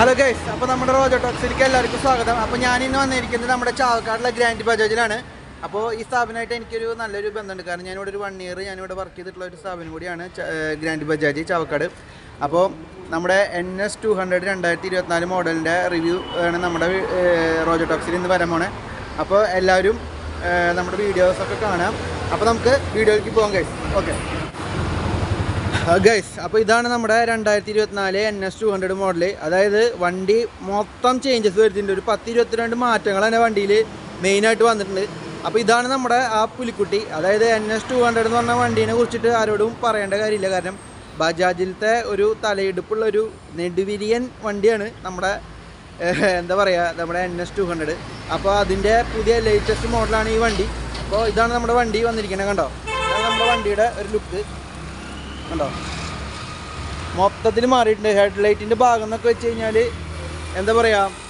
Hello guys അപ്പോൾ നമ്മുടെ റോജോ ടോക്സിലേക്ക് എല്ലാവർക്കും സ്വാഗതം. അപ്പോൾ ഞാൻ ഇന്ന് വന്നിരിക്കുന്നത് നമ്മുടെ ചാവക്കാടുള്ള ഗ്രാൻഡ് ബജാജിലാണ്. അപ്പോൾ ഈ സ്ഥാപനമായിട്ട് എനിക്കൊരു നല്ലൊരു ബന്ധമുണ്ട്. കാരണം ഞാനിവിടെ ഒരു വൺ ഇയർ ഞാനിവിടെ വർക്ക് ചെയ്തിട്ടുള്ള ഒരു സ്ഥാപനം കൂടിയാണ് ഗ്രാൻഡ് ബജാജ് ചാവക്കാട്. അപ്പോൾ നമ്മുടെ എൻ എസ് ടു ഹൺഡ്രഡ് രണ്ടായിരത്തി ഇരുപത്തിനാല് മോഡലിന്റെ റിവ്യൂ ആണ് നമ്മുടെ റോജ ടോക്സിൽ ഇന്ന് വരാൻ പോണേ. അപ്പോൾ എല്ലാവരും നമ്മുടെ വീഡിയോസൊക്കെ കാണാം. അപ്പോൾ നമുക്ക് വീഡിയോയിലേക്ക് പോകാം ഗൈസ് ഓക്കെ ഗൈസ് അപ്പോൾ ഇതാണ് നമ്മുടെ രണ്ടായിരത്തി ഇരുപത്തിനാല് N S two hundred model അതായത് വണ്ടി മൊത്തം ചേഞ്ചസ് വരുത്തിയിട്ടുണ്ട്. ഒരു പത്ത് ഇരുപത്തിരണ്ട് മാറ്റങ്ങൾ തന്നെ വണ്ടിയിൽ മെയിനായിട്ട് വന്നിട്ടുണ്ട്. അപ്പോൾ ഇതാണ് നമ്മുടെ ആ പുലിക്കുട്ടി. അതായത് എൻ എസ് ടു ഹൺഡ്രഡ് എന്ന് പറഞ്ഞ വണ്ടീനെ കുറിച്ചിട്ട് ആരോടും പറയേണ്ട കാര്യമില്ല. കാരണം ബജാജിലത്തെ ഒരു തലയെടുപ്പുള്ള ഒരു നെടുവിരിയൻ വണ്ടിയാണ് നമ്മുടെ എന്താ പറയുക നമ്മുടെ എൻ എസ് ടു ഹൺഡ്രഡ് അപ്പോൾ അതിന്റെ പുതിയ ലേറ്റസ്റ്റ് മോഡലാണ് ഈ വണ്ടി. അപ്പോൾ ഇതാണ് നമ്മുടെ വണ്ടി വന്നിരിക്കുന്നത് കണ്ടോ? നമ്മുടെ വണ്ടിയുടെ ഒരു ലുക്ക് കണ്ടോ? മൊത്തത്തിൽ മാറിയിട്ടുണ്ട്. ഹെഡ് ലൈറ്റിന്റെ ഭാഗം എന്നൊക്കെ വെച്ച് കഴിഞ്ഞാൽ എന്താ പറയുക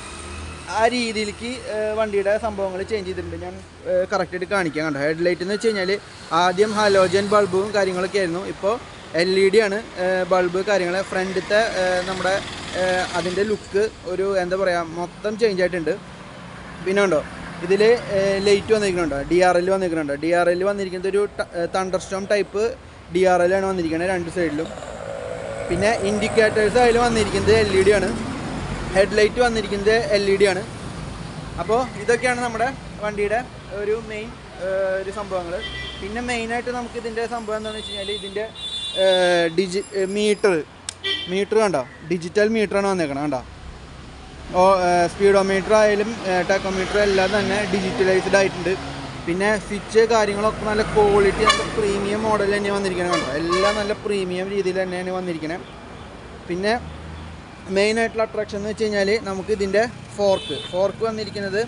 ആ രീതിയിലേക്ക് വണ്ടിയുടെ സംഭവങ്ങൾ ചേഞ്ച് ചെയ്തിട്ടുണ്ട്. ഞാൻ കറക്റ്റായിട്ട് കാണിക്കാം കണ്ടോ? ഹെഡ് ലൈറ്റ് എന്ന് വെച്ച് കഴിഞ്ഞാൽ ആദ്യം ഹലോജൻ ബൾബും കാര്യങ്ങളൊക്കെ ആയിരുന്നു. ഇപ്പോൾ എൽ ഇ ഡി ആണ്. ബൾബ് കാര്യങ്ങൾ ഫ്രണ്ടിലത്തെ നമ്മുടെ അതിന്റെ ലുക്ക് ഒരു എന്താ പറയുക മൊത്തം ചേഞ്ച് ആയിട്ടുണ്ട്. പിന്നെ ഉണ്ടോ ഇതിൽ ലൈറ്റ് വന്നിരിക്കുന്നുണ്ടോ. ഡി ആർ എൽ വന്നിരിക്കുന്നുണ്ടോ. ഡി ആർ എൽ വന്നിരിക്കുന്നത് ഒരു thunder storm type D R L ആണ് വന്നിരിക്കുന്നത് രണ്ട് സൈഡിലും പിന്നെ ഇൻഡിക്കേറ്റേഴ്സ് അതിൽ വന്നിരിക്കുന്നത് എൽ ഇ ഡി ആണ്. ഹെഡ് ലൈറ്റ് വന്നിരിക്കുന്നത് എൽ ഇ ഡി ആണ്. അപ്പോൾ ഇതൊക്കെയാണ് നമ്മുടെ വണ്ടിയുടെ ഒരു മെയിൻ ഒരു സംഭവങ്ങൾ പിന്നെ മെയിനായിട്ട് നമുക്ക് ഇതിന്റെ സംഭവം എന്താണെന്ന് വെച്ച് കഴിഞ്ഞാൽ ഇതിന്റെ ഡിജി മീറ്റർ മീറ്റർ കണ്ടോ? ഡിജിറ്റൽ മീറ്ററാണ് വന്നേക്കണം കണ്ടോ? സ്പീഡോമീറ്റർ ആയാലും ടെക്കോമീറ്റർ എല്ലാം തന്നെ ഡിജിറ്റലൈസ്ഡ് ആയിട്ടുണ്ട്. പിന്നെ സ്വിച്ച് കാര്യങ്ങളൊക്കെ നല്ല ക്വാളിറ്റി നല്ല പ്രീമിയം മോഡൽ തന്നെയാണ് വന്നിരിക്കുന്നത് കണ്ടോ? എല്ലാം നല്ല പ്രീമിയം രീതിയിൽ തന്നെയാണ് വന്നിരിക്കുന്നത് പിന്നെ മെയിൻ ആയിട്ടുള്ള അട്രാക്ഷൻ എന്ന് വെച്ച് കഴിഞ്ഞാൽ നമുക്ക് ഇതിന്റെ ഫോർക്ക് ഫോർക്ക് വന്നിരിക്കുന്നത്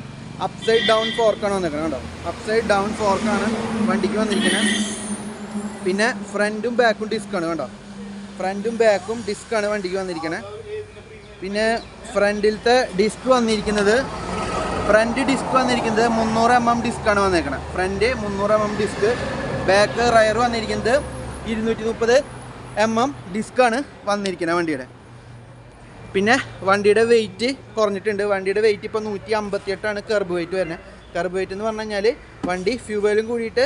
അപ്സൈഡ് ഡൗൺ ഫോർക്കാണ് വന്നിരിക്കുന്നത് കേട്ടോ അപ്സൈഡ് ഡൗൺ ഫോർക്കാണ് വണ്ടിക്ക് വന്നിരിക്കുന്നത് പിന്നെ ഫ്രണ്ടും ബാക്കും ഡിസ്ക്കാണ് കേട്ടോ ഫ്രണ്ടും ബാക്കും ഡിസ്ക്കാണ് വണ്ടിക്ക് വന്നിരിക്കുന്നത് പിന്നെ ഫ്രണ്ടിലത്തെ ഡിസ്ക് വന്നിരിക്കുന്നത് ഫ്രണ്ട് ഡിസ്ക് വന്നിരിക്കുന്നത് മുന്നൂറ് എം എം ഡിസ്ക്കാണ് വന്നിരിക്കുന്നത് ഫ്രണ്ട് മുന്നൂറ് M M disc back rear വന്നിരിക്കുന്നത് ഇരുന്നൂറ്റി മുപ്പത് എം എം ഡിസ്ക്കാണ് വന്നിരിക്കുന്നത് വണ്ടിയുടെ. പിന്നെ വണ്ടിയുടെ വെയിറ്റ് കുറഞ്ഞിട്ടുണ്ട്. വണ്ടിയുടെ വെയിറ്റ് ഇപ്പോൾ നൂറ്റി അമ്പത്തി എട്ടാണ് കർബ് വെയിറ്റ് വരുന്നത്. കർബ് വെയിറ്റ് എന്ന് പറഞ്ഞു കഴിഞ്ഞാൽ വണ്ടി ഫ്യൂവലും കൂടിയിട്ട്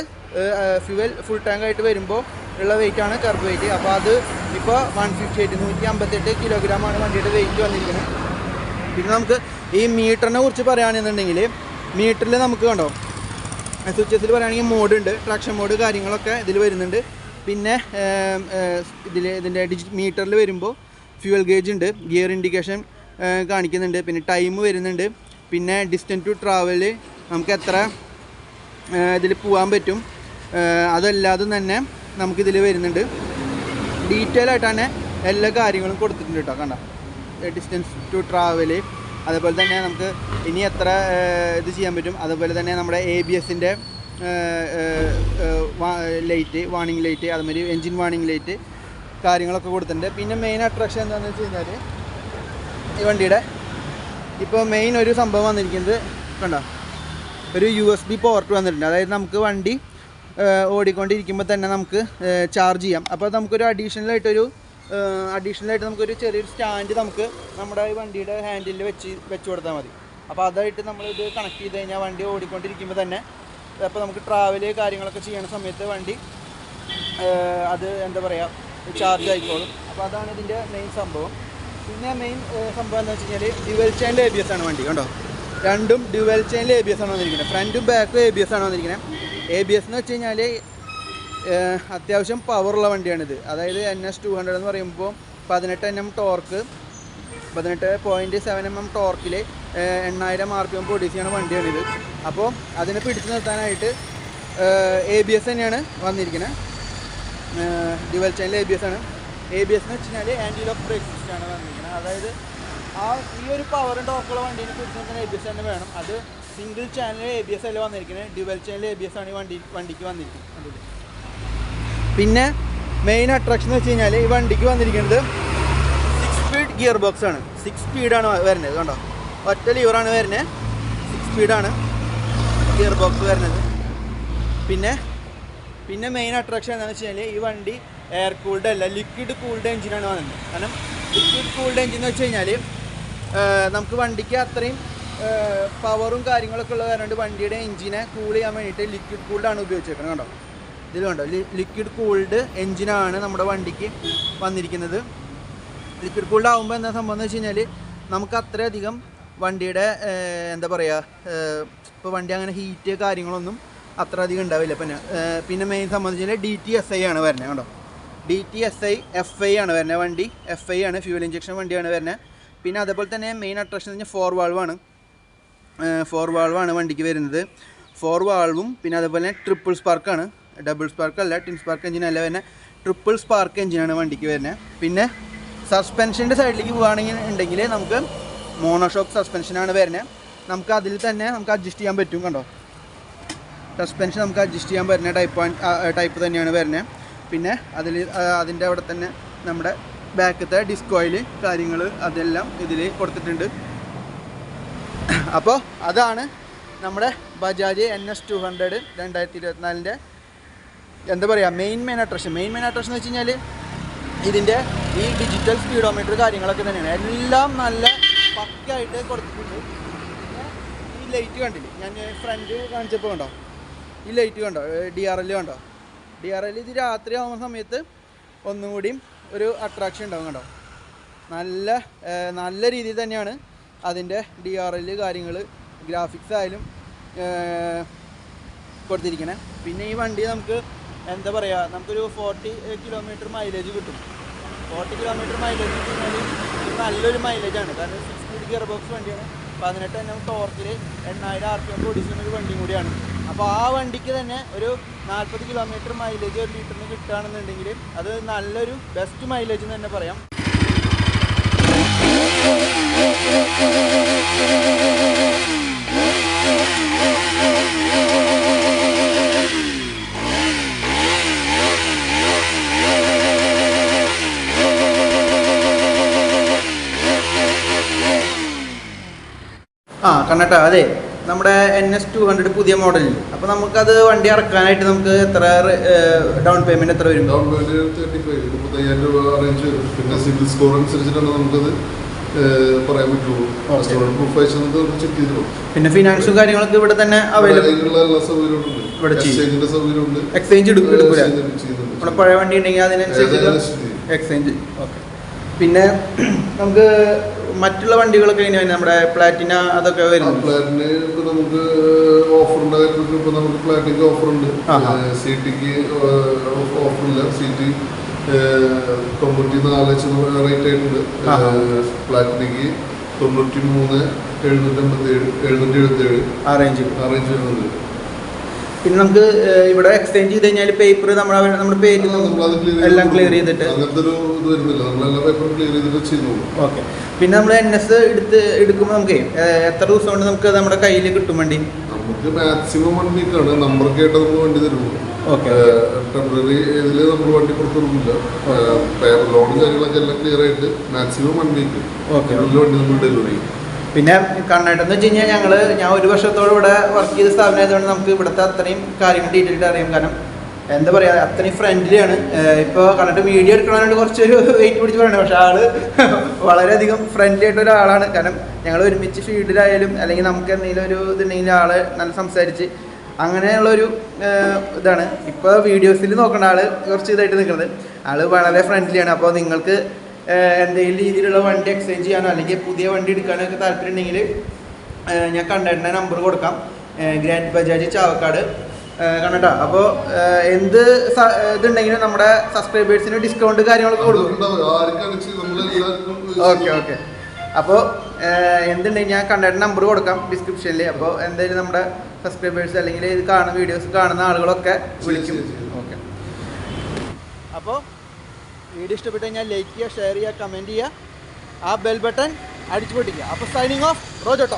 ഫ്യൂവൽ ഫുൾ ടാങ്ക് ആയിട്ട് വരുമ്പോൾ ഉള്ള വെയിറ്റ് ആണ് കർബ് വെയിറ്റ് അപ്പോൾ അത് ഇപ്പോൾ വൺ ഫിഫ്റ്റി എയ്റ്റ് നൂറ്റി അമ്പത്തെട്ട് കിലോഗ്രാമാണ് വണ്ടിയുടെ വെയിറ്റ് വന്നിരിക്കുന്നത് പിന്നെ നമുക്ക് ഈ മീറ്ററിനെ കുറിച്ച് പറയുകയാണെന്നുണ്ടെങ്കിൽ മീറ്ററിൽ നമുക്ക് കണ്ടോ സ്വിച്ചസിൽ പറയുകയാണെങ്കിൽ മോഡ് ഉണ്ട് ട്രാക്ഷൻ മോഡ് കാര്യങ്ങളൊക്കെ ഇതിൽ വരുന്നുണ്ട്. പിന്നെ ഇതിൽ ഇതിന്റെ ഡിജിറ്റ് മീറ്ററിൽ വരുമ്പോൾ ഫ്യൂവൽ ഗേജ് ഉണ്ട് ഗിയർ ഇൻഡിക്കേഷൻ കാണിക്കുന്നുണ്ട്. പിന്നെ ടൈം വരുന്നുണ്ട്. പിന്നെ ഡിസ്റ്റൻസ് ടു ട്രാവൽ നമുക്ക് എത്ര ഇതിൽ പോകാൻ പറ്റും. അതല്ലാതെ തന്നെ നമുക്കിതിൽ വരുന്നുണ്ട്. ഡീറ്റെയിൽ ആയിട്ടാണ് എല്ലാ കാര്യങ്ങളും കൊടുത്തിട്ടുണ്ട് കേട്ടോ കണ്ട? ഡിസ്റ്റൻസ് ടു ട്രാവൽ അതുപോലെ തന്നെ നമുക്ക് ഇനി എത്ര ഇത് ചെയ്യാൻ പറ്റും? അതുപോലെ തന്നെ നമ്മുടെ എ ബി എസിന്റെ ലൈറ്റ് വാണിംഗ് ലൈറ്റ് അതുമാതിരി എൻജിൻ വാണിംഗ് ലൈറ്റ് കാര്യങ്ങളൊക്കെ കൊടുത്തിട്ടുണ്ട്. പിന്നെ മെയിൻ അട്രാക്ഷൻ എന്താണെന്ന് വെച്ച് കഴിഞ്ഞാൽ ഈ വണ്ടിയുടെ ഇപ്പോൾ മെയിൻ ഒരു സംഭവം വന്നിരിക്കുന്നത് കണ്ടോ? ഒരു യു എസ് ബി പോർട്ട് വന്നിട്ടുണ്ട്. അതായത് നമുക്ക് വണ്ടി ഓടിക്കൊണ്ടിരിക്കുമ്പോൾ തന്നെ നമുക്ക് ചാർജ് ചെയ്യാം. അപ്പോൾ നമുക്കൊരു അഡീഷണൽ ആയിട്ടൊരു അഡീഷണൽ ആയിട്ട് നമുക്കൊരു ചെറിയൊരു സ്റ്റാൻഡ് നമുക്ക് നമ്മുടെ ഈ വണ്ടിയുടെ ഹാൻഡിൽ വെച്ച് വെച്ച് കൊടുത്താൽ മതി. അപ്പോൾ അതായിട്ട് നമ്മൾ ഇത് കണക്ട് ചെയ്ത് കഴിഞ്ഞാൽ വണ്ടി ഓടിക്കൊണ്ടിരിക്കുമ്പോൾ തന്നെ അപ്പോൾ നമുക്ക് ട്രാവൽ കാര്യങ്ങളൊക്കെ ചെയ്യണ സമയത്ത് വണ്ടി അത് എന്താ പറയുക ചാർജ് ആയിക്കോളും. അപ്പോൾ അതാണ് ഇതിന്റെ മെയിൻ സംഭവം. പിന്നെ മെയിൻ സംഭവം എന്താ വെച്ച് കഴിഞ്ഞാൽ dual chain A B S ആണ് വണ്ടി കണ്ടോ? രണ്ടും dual chain A B S ആണ് വന്നിരിക്കുന്നത് ഫ്രണ്ടും ബാക്കും എ ബി എസ് ആണ് വന്നിരിക്കുന്നത് എ ബി എസ് എന്ന് വെച്ച് കഴിഞ്ഞാൽ അത്യാവശ്യം പവറുള്ള വണ്ടിയാണിത്. അതായത് എൻ എസ് ടു ഹൺഡ്രഡ് എന്ന് പറയുമ്പോൾ പതിനെട്ട് എൻ എം ടോർക്ക് പതിനെട്ട് പോയിന്റ് സെവൻ എം എം ടോർക്കിൽ എണ്ണായിരം ആർ പി എം പ്രൊഡ്യൂസ് ചെയ്യുന്ന വണ്ടിയാണിത്. അപ്പോൾ അതിനെ പിടിച്ചു നിർത്താനായിട്ട് എ ബി എസ് തന്നെയാണ് വന്നിരിക്കുന്നത് dual channel A B S ആണ്. എ ബി എസ് എന്ന് വെച്ച് കഴിഞ്ഞാൽ ആന്റി ലോക്ക് ബ്രേക്ക് സിസ്റ്റമാണ് വന്നിരിക്കുന്നത് അതായത് ആ ഈ ഒരു പവറും ടോക്കുള്ള വണ്ടീനെ പിടിച്ചു നിർത്താൻ എ ബി എസ് തന്നെ വേണം. അത് single channel A B S അല്ല വന്നിരിക്കുന്നത് dual channel A B S ആണ് ഈ വണ്ടി വണ്ടിക്ക് വന്നിരിക്കുന്നത് പിന്നെ മെയിൻ അട്രാക്ഷൻ എന്ന് വെച്ച് കഴിഞ്ഞാൽ ഈ വണ്ടിക്ക് വന്നിരിക്കുന്നത് സിക്സ് സ്പീഡ് ഗിയർ ബോക്സ് ആണ് സിക്സ് സ്പീഡാണ് വരുന്നത് കണ്ടോ? ഒറ്റ ലിവറാണ് വരുന്നത്. സിക്സ് സ്പീഡാണ് ഗിയർ ബോക്സ് വരുന്നത്. പിന്നെ പിന്നെ മെയിൻ അട്രാക്ഷൻ എന്താണെന്ന് വെച്ച് കഴിഞ്ഞാൽ ഈ വണ്ടി എയർ കൂൾഡ് അല്ല ലിക്വിഡ് കൂൾഡ് എഞ്ചിനാണ് വന്നത്. കാരണം ലിക്വിഡ് കൂൾഡ് എഞ്ചിൻ എന്ന് വെച്ച് കഴിഞ്ഞാൽ നമുക്ക് വണ്ടിക്ക് അത്രയും പവറും കാര്യങ്ങളൊക്കെ ഉള്ളത് കാരണം വണ്ടിയുടെ എഞ്ചിനെ കൂൾ ചെയ്യാൻ വേണ്ടിയിട്ട് ലിക്വിഡ് കൂൾഡാണ് ഉപയോഗിച്ചേക്കുന്നത് കണ്ടോ? ഇതിൽ കണ്ടോ ലിക്വിഡ് കൂൾഡ് എഞ്ചിനാണ് നമ്മുടെ വണ്ടിക്ക് വന്നിരിക്കുന്നത്. ലിക്വിഡ് കൂൾഡ് ആകുമ്പോൾ എന്താ സംഭവം എന്ന് വെച്ച് കഴിഞ്ഞാൽ നമുക്ക് അത്രയധികം വണ്ടിയുടെ എന്താ പറയുക ഇപ്പോൾ വണ്ടി അങ്ങനെ ഹീറ്റ് കാര്യങ്ങളൊന്നും അത്ര അധികം ഉണ്ടാവില്ല. പിന്നെ പിന്നെ മെയിൻ സംബന്ധിച്ച് ഡി ടി എസ് ഐ ആണ് വരുന്നത് കേട്ടോ D T S I F I ആണ് വരുന്നത് വണ്ടി. എഫ് ഐ ആണ് ഫ്യൂൽ ഇഞ്ചക്ഷൻ വണ്ടിയാണ് വരുന്നത് പിന്നെ അതേപോലെ തന്നെ മെയിൻ അട്രാക്ഷൻ എന്ന് പറഞ്ഞാൽ ഫോർ വാൾവാണ് ഫോർ വാൾവാണ് വണ്ടിക്ക് വരുന്നത്. ഫോർ വാൾവും പിന്നെ അതേപോലെ ട്രിപ്പിൾ സ്പാർക്കാണ് ഡബിൾ സ്പാർക്ക് അല്ല ടിൻ സ്പാർക്ക് എഞ്ചിൻ അല്ല വരുന്നത് ട്രിപ്പിൾ സ്പാർക്ക് എഞ്ചിനാണ് വണ്ടിക്ക് വരുന്നത് പിന്നെ സസ്പെൻഷന്റെ സൈഡിലേക്ക് പോവുകയാണെങ്കിൽ ഉണ്ടെങ്കിൽ നമുക്ക് മോണോഷോക്ക് സസ്പെൻഷനാണ് വരുന്നത് നമുക്ക് അതിൽ തന്നെ നമുക്ക് അഡ്ജസ്റ്റ് ചെയ്യാൻ പറ്റും കണ്ടോ? സസ്പെൻഷൻ നമുക്ക് അഡ്ജസ്റ്റ് ചെയ്യാൻ പറ്റുന്ന ടൈപ്പ് ടൈപ്പ് തന്നെയാണ് വരുന്നത് പിന്നെ അതിൽ അതിന്റെ അവിടെ തന്നെ നമ്മുടെ ബാക്കത്തെ ഡിസ്കോയിൽ കാര്യങ്ങൾ അതെല്ലാം ഇതിൽ കൊടുത്തിട്ടുണ്ട്. അപ്പോൾ അതാണ് നമ്മുടെ Bajaj N S two hundred രണ്ടായിരത്തി ഇരുപത്തിനാലിന്റെ എന്താ പറയുക main main attraction main main attraction എന്ന് വെച്ച് കഴിഞ്ഞാൽ ഇതിന്റെ ഈ ഡിജിറ്റൽ സ്പീഡോമീറ്റർ കാര്യങ്ങളൊക്കെ തന്നെയാണ്. എല്ലാം നല്ല പക്കായിട്ട് കൊടുത്തിട്ടുണ്ട്. ഈ ലൈറ്റ് കണ്ടില്ലേ? ഞാൻ ഫ്രണ്ട് കാണിച്ചപ്പോൾ കണ്ടോ? ഈ ലൈറ്റ് കണ്ടോ? ഡി ആർ എൽ കണ്ടോ? ഡി ആർ എൽ ഇത് രാത്രി ആവുന്ന സമയത്ത് ഒന്നും കൂടിയും ഒരു അട്രാക്ഷൻ ഉണ്ടാവും കണ്ടോ? നല്ല നല്ല രീതിയിൽ തന്നെയാണ് അതിന്റെ ഡി ആർ എൽ കാര്യങ്ങൾ ഗ്രാഫിക്സ് ആയാലും കൊടുത്തിരിക്കണേ. പിന്നെ ഈ വണ്ടി നമുക്ക് എന്താ പറയുക നമുക്കൊരു ഫോർട്ടി കിലോമീറ്റർ മൈലേജ് കിട്ടും. ഫോർട്ടി കിലോമീറ്റർ മൈലേജ് കിട്ടുന്നത് നല്ലൊരു മൈലേജാണ് കാരണം സിക്സ് സ്പീഡ് ഗിയർ ബോക്സ് വണ്ടിയാണ്. പതിനെട്ട് തന്നെ ടോർക്കിൽ എണ്ണായിരം ആർ പി എം ഓടിക്കുന്ന ഒരു വണ്ടിയും കൂടിയാണ്. അപ്പോൾ ആ വണ്ടിക്ക് തന്നെ ഒരു നാൽപ്പത് കിലോമീറ്റർ മൈലേജ് ഒരു ലിറ്ററിന് കിട്ടുകയാണെന്നുണ്ടെങ്കിൽ അത് നല്ലൊരു ബെസ്റ്റ് മൈലേജ് എന്ന് തന്നെ പറയാം. ആ കണ്ണട്ട അതെ. നമ്മുടെ എൻ എസ് ടു ഹൺഡ്രഡ് പുതിയ മോഡൽ അപ്പോൾ നമുക്കത് വണ്ടി ഇറക്കാനായിട്ട് നമുക്ക് എത്ര ഡൗൺ പേയ്മെന്റ് എത്ര വരും? ഡൗൺ പേയ്മെന്റ് രൂപ അറേഞ്ച് വരും. പിന്നെ സിവിൽ സ്കോർ അനുസരിച്ചിട്ടാണ് നമുക്കത് പറയാൻ പറ്റുള്ളൂ. പിന്നെ ഫിനാൻസും കാര്യങ്ങളൊക്കെ ഇവിടെ തന്നെ അവൈലബിൾ. എക്സ്ചേഞ്ച് എടുക്കും എടുക്കൂല? ചെയ്യുന്നുണ്ട്, ചെയ്യുന്നുണ്ട്. നമ്മുടെ പഴയ വണ്ടി ഉണ്ടെങ്കിൽ അതിനനുസരിച്ച് എക്സ്ചേഞ്ച് ഓക്കെ. പിന്നെ നമുക്ക് മറ്റുള്ള വണ്ടികളൊക്കെ എങ്ങനെയാണ് നമ്മുടെ പ്ലാറ്റിന അതൊക്കെ വരുന്നത് പ്ലാറ്റിന് ഇപ്പൊ നമുക്ക് ഓഫർ ഉണ്ടായിരുന്നു ഇപ്പൊ നമുക്ക് പ്ലാറ്റിക്ക് ഓഫർ ഉണ്ട് സിറ്റിക്ക് സി ടിക്ക് ഓഫർ ഇല്ല സി ടി തൊണ്ണൂറ്റി നാല് റേറ്റ് ആയിട്ടുണ്ട് പ്ലാറ്റിനക്ക് പ്ലാറ്റിനിക്ക് തൊണ്ണൂറ്റി മൂന്ന് എഴുന്നൂറ്റി അമ്പത്തി ഏഴ് എഴുന്നൂറ്റി എഴുപത്തി ഏഴ് ആ റേഞ്ച് ആ റേഞ്ച് വരുന്നുണ്ട്. പിന്നെ നമുക്ക് ഇവിടെ എക്സ്ചേഞ്ച് ചെയ്ത് കഴിഞ്ഞാൽ പേപ്പർ നമ്മുടെ നമ്മുടെ പേര് എല്ലാം ക്ലിയർ ചെയ്തിട്ട്. ഓക്കെ പിന്നെ നമ്മൾ എൻ എസ് എടുത്ത് എടുക്കുമ്പോൾ നമുക്ക് എത്ര ദിവസം കൊണ്ട് നമുക്ക് നമ്മുടെ കയ്യിൽ കിട്ടും വണ്ടി? നമുക്ക് മാക്സിമം വൺ വീക്കാണ് നമ്പറൊക്കെ ആയിട്ട് നമുക്ക് വണ്ടി തരുള്ളൂ ഓക്കെ ടെമ്പററി ഇതിൽ നമ്മൾ വണ്ടി കൊടുത്തിരുന്നില്ല ലോണും കാര്യങ്ങളൊക്കെ എല്ലാം ക്ലിയർ ആയിട്ട് മാക്സിമം വൺ വീക്ക് വണ്ടി നമ്മൾ ഡെലിവറി ചെയ്യും. പിന്നെ കണ്ണേട്ടെന്ന് വെച്ച് കഴിഞ്ഞാൽ ഞങ്ങൾ ഞാൻ ഒരു വർഷത്തോളം ഇവിടെ വർക്ക് ചെയ്ത സ്ഥാപനമായതുകൊണ്ട് നമുക്ക് ഇവിടുത്തെ അത്രയും കാര്യങ്ങൾ ഡീറ്റെയിൽ അറിയാം. കാരണം എന്താ പറയുക അത്രയും ഫ്രണ്ട്ലിയാണ് ഇപ്പോൾ കണ്ടിട്ട് വീഡിയോ എടുക്കണമെന്നുണ്ട് കുറച്ചൊരു വെയിറ്റ് പിടിച്ച് പറയണേ. പക്ഷേ ആൾ വളരെയധികം ഫ്രണ്ട്ലി ആയിട്ട് ഒരാളാണ്. കാരണം ഞങ്ങൾ ഒരുമിച്ച് ഫീൽഡിലായാലും അല്ലെങ്കിൽ നമുക്ക് എന്തെങ്കിലും ഒരു ഇതുണ്ടെങ്കിൽ ആൾ നല്ല സംസാരിച്ച് അങ്ങനെയുള്ളൊരു ഇതാണ്. ഇപ്പോൾ വീഡിയോസിൽ നോക്കേണ്ട ആൾ കുറച്ച് ഇതായിട്ട് നിൽക്കുന്നത് ആൾ വളരെ ഫ്രണ്ട്ലിയാണ് അപ്പോൾ നിങ്ങൾക്ക് എന്തെങ്കിലും രീതിയിലുള്ള വണ്ടി എക്സ്ചേഞ്ച് ചെയ്യാനോ അല്ലെങ്കിൽ പുതിയ വണ്ടി എടുക്കാനോ ഒക്കെ താല്പര്യം ഉണ്ടെങ്കിൽ ഞാൻ കണ്ടേട്ടന്റെ നമ്പർ കൊടുക്കാം. ഗ്രാൻഡ് ബജാജ് ചാവക്കാട്. കണ്ടോ അപ്പോൾ എന്ത് ഇതുണ്ടെങ്കിലും നമ്മുടെ സബ്സ്ക്രൈബേഴ്സിന് ഡിസ്കൗണ്ട് കാര്യങ്ങളൊക്കെ കൊടുക്കും. Okay okay. അപ്പോൾ എന്തുണ്ടെങ്കിൽ ഞാൻ കണ്ടക്ട് നമ്പർ കൊടുക്കാം ഡിസ്ക്രിപ്ഷനിൽ അപ്പോൾ എന്തായാലും നമ്മുടെ സബ്സ്ക്രൈബേഴ്സ് അല്ലെങ്കിൽ ഇത് കാണുന്ന വീഡിയോസ് കാണുന്ന ആളുകളൊക്കെ വിളിക്കും. ഓക്കെ. അപ്പോൾ വീഡിയോ ഇഷ്ടപ്പെട്ട് കഴിഞ്ഞാൽ ലൈക്ക് ചെയ്യുക ഷെയർ ചെയ്യുക കമന്റ് ചെയ്യുക. ആ ബെൽ ബട്ടൺ അടിച്ചു പൊട്ടിക്കുക അപ്പോൾ സൈനിങ് ഓഫ് റോജോട്ടോ